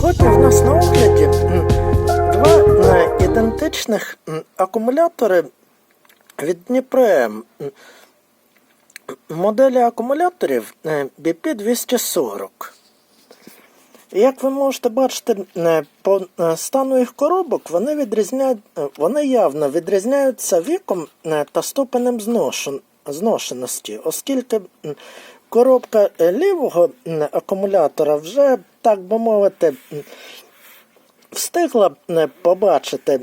Сьогодні в нас на огляді два е, ідентичних акумулятори від Дніпрем. Моделі акумуляторів е, BP240. Як ви можете бачити, е, по стану їх коробок вони відрізняють, вони явно відрізняються віком та ступенем зношеності, оскільки коробка лівого акумулятора вже, так би мовити, встигла е, побачити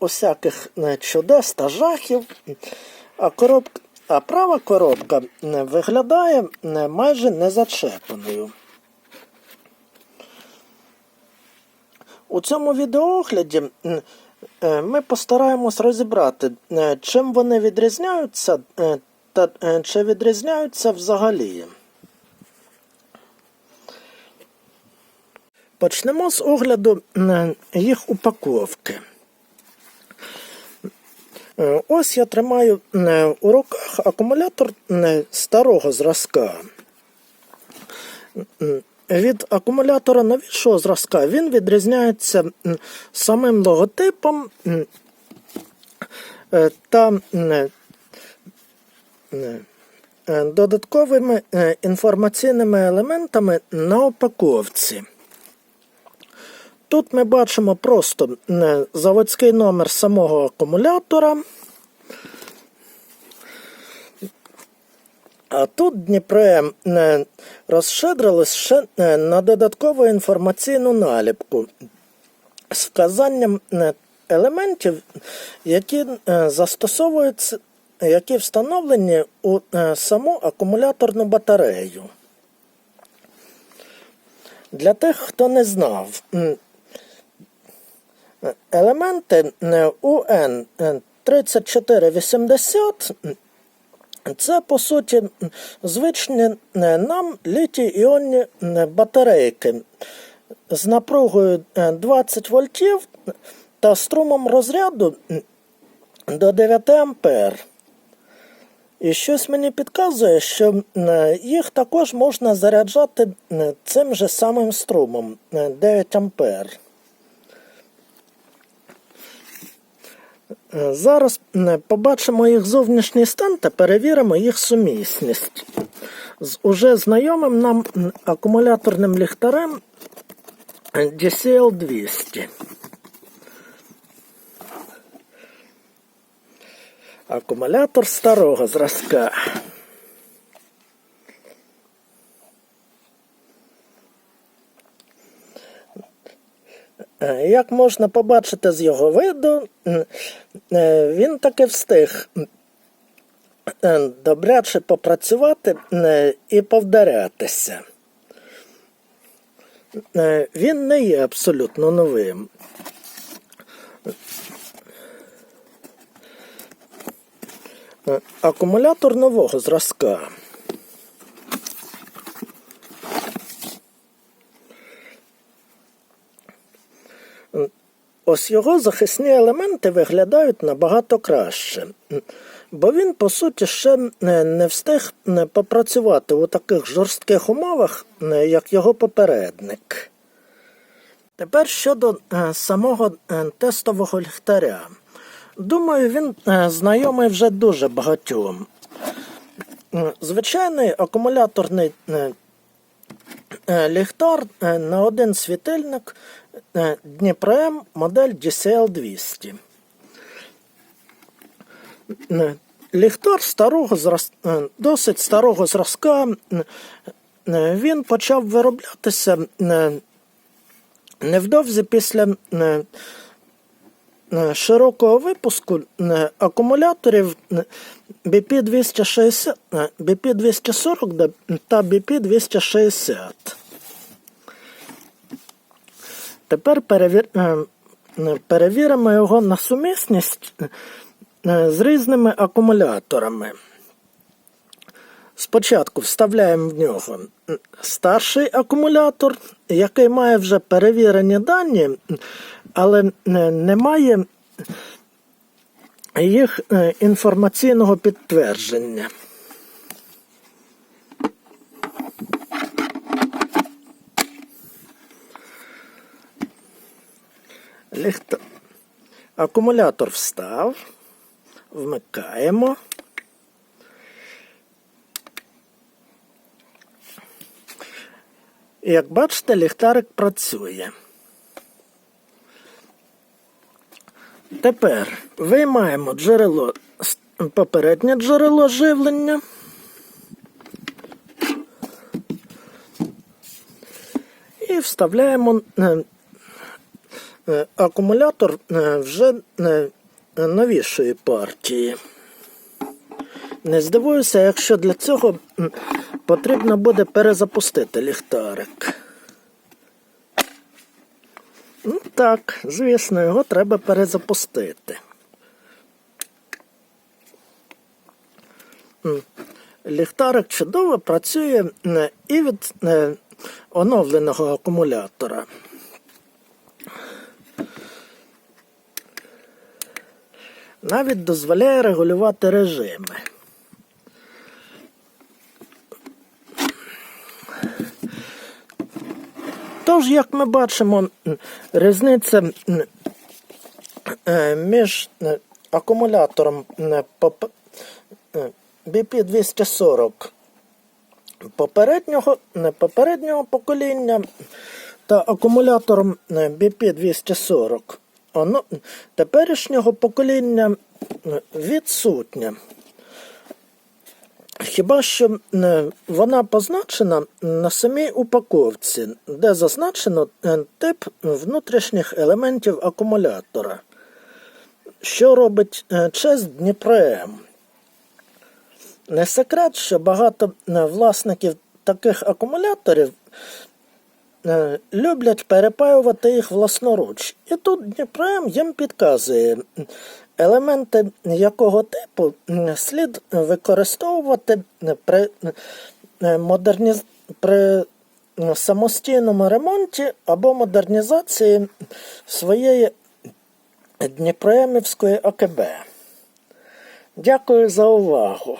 усяких е, чудес та жахів, а коробка. А права коробка е, виглядає майже незачепленою. У цьому відеоогляді ми постараємось розібрати, чим вони відрізняються та чи відрізняються взагалі. Почнемо з огляду їх упаковки. Е, Ось я тримаю е, у руках акумулятор е, старого зразка. Від акумулятора новішого зразка він відрізняється самим логотипом та додатковими інформаційними елементами на упаковці. Тут ми бачимо просто е, заводський номер самого акумулятора. А тут Дніпре розшедрилось ще е, на додаткову інформаційну наліпку з вказанням е, елементів, які застосовуються, які встановлені у саму акумуляторну батарею. Для тих, хто не знав, елементи е, УН 3480 це, по суті, звичні е, нам літій-іонні е, батарейки з напругою е, 20 вольтів та струмом розряду до 9 ампер. І щось мені підказує, що е, їх також можна заряджати е, цим же самим струмом е, 9 ампер. Зараз е, побачимо їх зовнішній стан та перевіримо їх сумісність з уже знайомим нам акумуляторним ліхтарем е, DCL200. Акумулятор старого зразка. Як можна побачити з його виду, е, він таки встиг е, добряче попрацювати е, і повдарятися. Е, Він не є абсолютно новим. Е, Акумулятор нового зразка. Ось його захисні елементи виглядають набагато краще, бо він, по суті, ще не встиг попрацювати у таких жорстких умовах, е, як його попередник. Тепер щодо е, самого е, тестового ліхтаря. Думаю, він знайомий вже дуже багатьом. Звичайний акумуляторний ліхтар на один світильник Дніпрем модель DCL200. Е, Ліхтар старого зраз... е, досить старого зразка. Е, е, Він почав вироблятися е, невдовзі після е, е, широкого випуску е, акумуляторів е, BP260, е, BP240 та BP260. Тепер перевір... е, е, перевіримо його на сумісність е, з різними акумуляторами. Спочатку вставляємо в нього старший акумулятор, який має вже перевірені дані, але не має їх інформаційного підтвердження. Ліхта... Акумулятор встав. Вмикаємо. І Як бачите, ліхтарик працює. Тепер виймаємо джерело, попереднє джерело живлення. І вставляємо е, акумулятор е, вже е, новішої партії. Не здивуюся, якщо для цього потрібно буде перезапустити ліхтарик. Ну, так, звісно, його треба перезапустити. Ліхтарик чудово працює е, і від е, оновленого акумулятора. Навіть дозволяє регулювати режими. Тож, як ми бачимо, різниця е, між е, акумулятором е, поп- е, BP240 попереднього, попереднього покоління та акумулятором е, BP240 оно, теперішнього покоління е, відсутня. Хіба що е, вона позначена на самій упаковці, де зазначено е, тип внутрішніх елементів акумулятора, що робить честь Дніпром. Не секрет, що багато власників таких акумуляторів люблять перепаювати їх власноруч. І тут Дніпром їм підказує, елементи якого типу слід використовувати при, е, модерніз... при е, самостійному ремонті або модернізації своєї Дніпроємівської АКБ. Дякую за увагу.